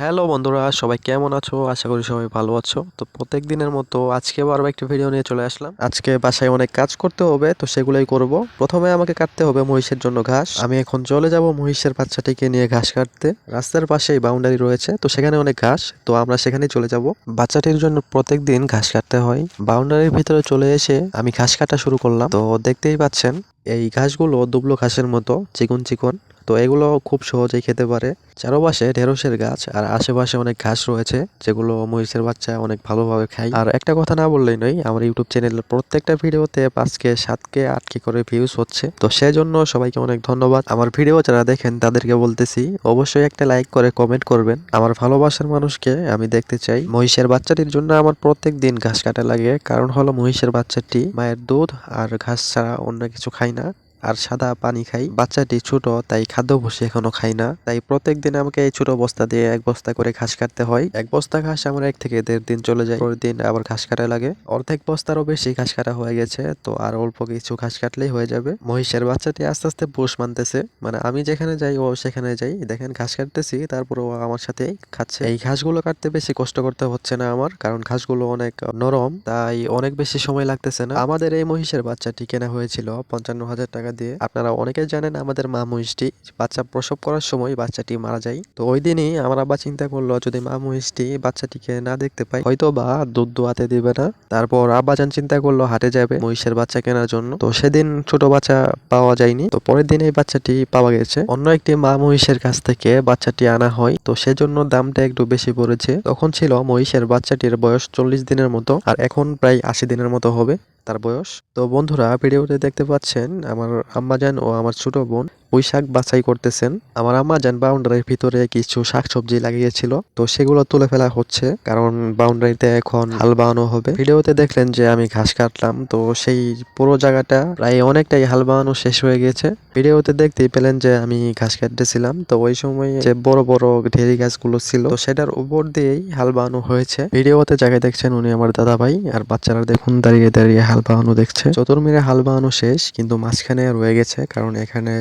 Hello বন্ধুরা, সবাই কেমন আছো? আশা করি সবাই ভালো আছো। তো প্রত্যেক দিনের মতো আজকে আরও একটি ভিডিও নিয়ে চলে আসলাম। আজকে বাসায় অনেক কাজ করতে হবে, তো সেগুলোই করব। প্রথমে আমাকে কাটতে হবে মহিষের জন্য ঘাস। আমি এখন চলে যাব মহিষের বাচ্চাটিকে নিয়ে ঘাস কাটতে। রাস্তার পাশেই বাউন্ডারি রয়েছে, তো সেখানে অনেক ঘাস, তো আমরা সেখানেই চলে যাব। বাচ্চাটির জন্য প্রত্যেক দিন ঘাস কাটতে হয়। বাউন্ডারির ভিতরে চলে এসে আমি ঘাস কাটা শুরু করলাম। তো দেখতেই পাচ্ছেন, এই ঘাসগুলো দুবলো ঘাসের মতো, চিকন চিকন। তো এগুলো খুব সহজেই খেতে পারে। চারপাশে ঢেঁড়সের গাছ আর আশেপাশে অনেক ঘাস রয়েছে, যেগুলো মহিষের বাচ্চা অনেক ভালোভাবে খায়। আর একটা কথা না বললেই নয়, আমার ইউটিউব চ্যানেলের প্রত্যেকটা ভিডিওতে পাঁচকে, সাতকে, আটকে করে ভিউজ হচ্ছে। তো সেজন্য সবাইকে অনেক ধন্যবাদ। আমার ভিডিও যারা দেখেন তাদেরকে বলতেছি, অবশ্যই একটা লাইক করে কমেন্ট করবেন। আমার ভালোবাসার মানুষকে আমি দেখতে চাই। মহিষের বাচ্চাটির জন্য আমার প্রত্যেক দিন ঘাস কাটা লাগে, কারণ হলো মহিষের বাচ্চাটি মায়ের দুধ আর ঘাস ছাড়া অন্য কিছু খায় না। আর সাদা পানি খাই। বাচ্চাটি ছোট, তাই খাদ্য ভুষি এখনও খাই না। তাই প্রত্যেক দিন আমাকে এই ছোট বস্তা দিয়ে এক বস্তা করে ঘাস কাটতে হয়। এক বস্তা ঘাস আমার এক থেকে দেড় দিন চলে যায়। দিন আবার ঘাস কাটা লাগে। অর্ধেক বস্তারও বেশি ঘাস কাটা হয়ে গেছে, তো আর অল্প কিছু ঘাস কাটলেই হয়ে যাবে। মহিষের বাচ্চাটি আস্তে আস্তে পোষ মানতেছে। মানে আমি যেখানে যাই, ও সেখানে যাই। দেখেন ঘাস কাটতেছি তারপর ও আমার সাথে খাচ্ছে। এই ঘাসগুলো কাটতে বেশি কষ্ট করতে হচ্ছে না আমার, কারণ ঘাসগুলো অনেক নরম, তাই অনেক বেশি সময় লাগতেছে না। আমাদের এই মহিষের বাচ্চাটি কেনা হয়েছিল পঞ্চান্ন হাজার টাকা দিয়ে। আপনারা অনেকে জানেন আমাদের মা মহিষটি বাচ্চা প্রসব করার সময় বাচ্চাটি মারা যায়। তো ওই দিনই আমার আব্বা চিন্তা করল, যদি মা মহিষটি বাচ্চাটিকে না দেখতে পাই হয়তো বা দুধ দোয়াতে দিবে না। তারপর আব্বাজান চিন্তা করল, হাটে যাবে মহিষের বাচ্চা কেনার জন্য। তো সেদিন ছোট বাচ্চা পাওয়া যায়নি। তো পরের দিন এই বাচ্চাটি পাওয়া গেছে। অন্য একটি মা মহিষের কাছ থেকে বাচ্চাটি আনা হয়। তো সেজন্য দামটা একটু বেশি পড়েছে। তখন ছিল মহিষের বাচ্চাটির বয়স চল্লিশ দিনের মতো, আর এখন প্রায় আশি দিনের মতো হবে। তার বয়স। তো বন্ধুরা ভিডিওতে দেখতে পাচ্ছেন আমার আম্মাজান ও আমার ছোট বোন পুঁই শাক বাছাই করতেছেন। আমার আম্মাজান বাউন্ডারির ভিতরে কিছু শাকসবজি লাগিয়েছিল, তো সেগুলো তুলে ফেলা হচ্ছে, কারণ বাউন্ডারিতে এখন হাল বানানো হবে। ভিডিওতে দেখলেন যে আমি ঘাস কাটলাম, তো সেই পুরো জায়গাটা প্রায় অনেকটাই হাল বানানো শেষ হয়ে গেছে। ভিডিওতে দেখতেই পেলেন যে আমি ঘাস কাটতেছিলাম, তো ওই সময় যে বড় বড় ঢেরি গাছগুলো ছিল, তো সেটার উপর দিয়েই হাল বানানো হয়েছে। ভিডিওতে জায়গায় দেখছেন উনি আমার দাদা ভাই আর বাচ্চারা দেখুন দাঁড়িয়ে দাঁড়িয়ে হাল বানানো দেখছে। চতুর্মিরে হাল বানানো শেষ, কিন্তু মাঝখানে রয়ে গেছে, কারণ এখানে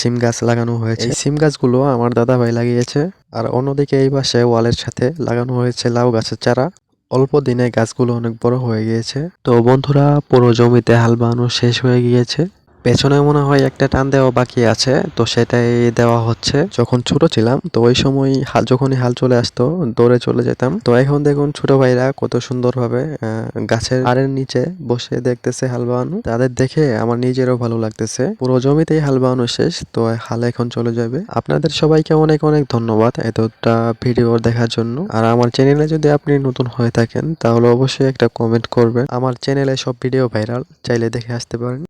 সিম গাছ লাগানো হয়েছে। এই সিম গাছগুলো আমার দাদা ভাই লাগিয়েছে আর অন্যদিকে এই পাশে ওয়ালের সাথে লাগানো হয়েছে লাউ গাছের চারা। অল্প দিনে গাছগুলো অনেক বড় হয়ে গিয়েছে। তো বন্ধুরা পুরো জমিতে হাল বানানো শেষ হয়ে গিয়েছে। পেছনে মনে হয় একটা টান দেওয়া বাকি আছে, তো সেটাই দেওয়া হচ্ছে। যখন ছোট ছিলাম, তো ওই সময় হাল যখনই হাল চলে আসতো, দৌড়ে চলে যেতাম। তো এখন দেখুন, ছোট ভাইরা কত সুন্দরভাবে গাছের আড়ের নিচে বসে দেখতেছে হাল বানানো তাদের দেখে আমার নিজেরও ভালো লাগতেছে। পুরো জমিতেই হাল বানানো শেষ, তো হাল এখন চলে যাবে। আপনাদের সবাইকে অনেক অনেক ধন্যবাদ এতটা ভিডিও দেখার জন্য। আর আমার চ্যানেলে যদি আপনি নতুন হয়ে থাকেন, তাহলে অবশ্যই একটা কমেন্ট করবেন। আমার চ্যানেলে সব ভিডিও ভাইরাল, চাইলে দেখে আসতে পারেন।